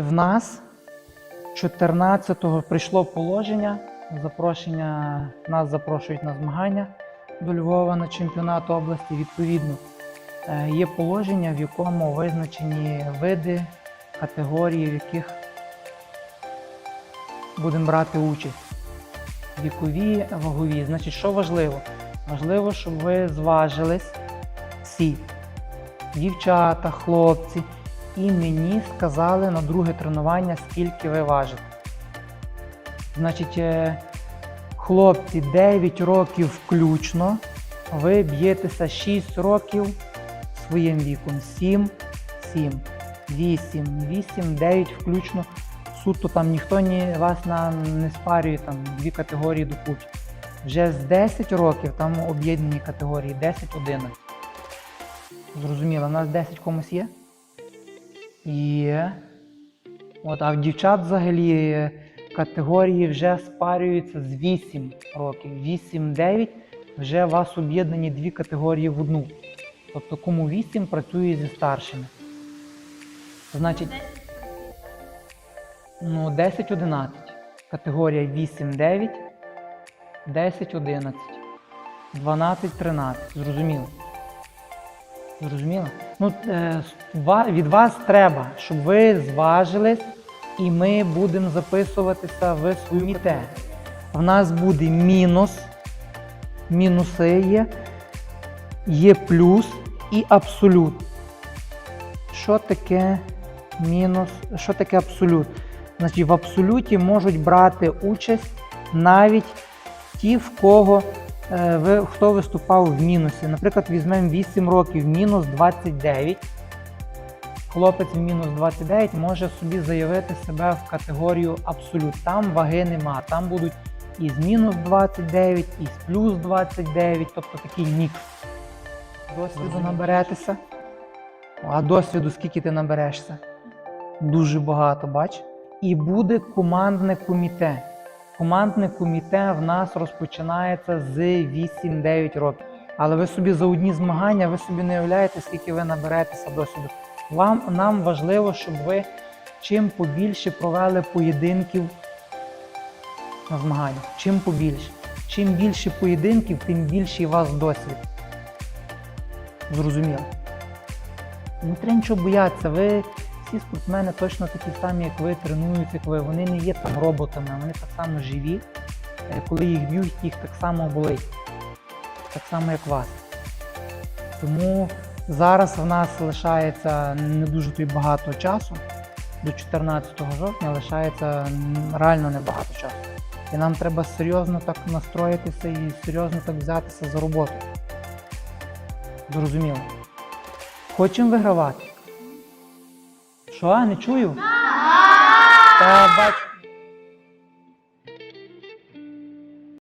В нас 14-го прийшло положення. Запрошення нас запрошують на змагання до Львова на чемпіонат області. Відповідно, е, є положення, в якому визначені види, категорії, в яких будемо брати участь. Вікові, вагові. Значить, що важливо? Важливо, щоб ви зважились всі дівчата, хлопці, і мені сказали на друге тренування, скільки ви важите. Значить, е, хлопці 9 років включно, ви б'єтеся 6 років своїм віком. 7, 7, 8, 8, 9 включно. Суто там ніхто ні, вас на, не спарює там дві категорії до кучі. Вже з 10 років там об'єднані категорії 10-11. Зрозуміло, у нас 10 комусь є? Є. От, а в дівчат взагалі е, категорії вже спарюються з 8 років. 8-9 вже у вас об'єднані дві категорії в одну. Тобто кому 8 працює зі старшими. Значить, ну, 10-11. Категорія 8-9, 10-11, 12-13. Зрозуміло. Зрозуміло? Ну, е, від вас треба, щоб ви зважились, і ми будемо записуватися в свою міте. В нас буде мінус, мінуси є, є плюс і абсолют. Що таке мінус? Що таке абсолют? Значить, в абсолюті можуть брати участь навіть ті, в кого ви, хто виступав в мінусі. Наприклад, візьмемо 8 років, мінус 29. Хлопець в мінус 29 може собі заявити себе в категорію абсолют. Там ваги нема, там будуть і з мінус 29, і з плюс 29, тобто такий мікс. Досвіду наберетеся. А досвіду скільки ти наберешся? Дуже багато, бач? І буде командне коміте. Командне коміте в нас розпочинається з 8-9 років. Але ви собі за одні змагання, ви собі не уявляєте, скільки ви наберетеся досвіду. Вам, нам важливо, щоб ви чим побільше провели поєдинків на змаганнях. Чим побільше. Чим більше поєдинків, тим більший у вас досвід. Зрозуміло. Не треба нічого боятися. Ви всі спортсмени точно такі самі, як ви, тренуються, як ви. Вони не є там роботами, вони так само живі. Е, Коли їх б'ють, їх так само болить. Так само, як вас. Тому зараз в нас лишається не дуже то багато часу. До 14 жовтня лишається реально небагато часу. І нам треба серйозно так настроїтися і серйозно так взятися за роботу. Зрозуміло. Хочемо вигравати. Що, не чую? Та бач,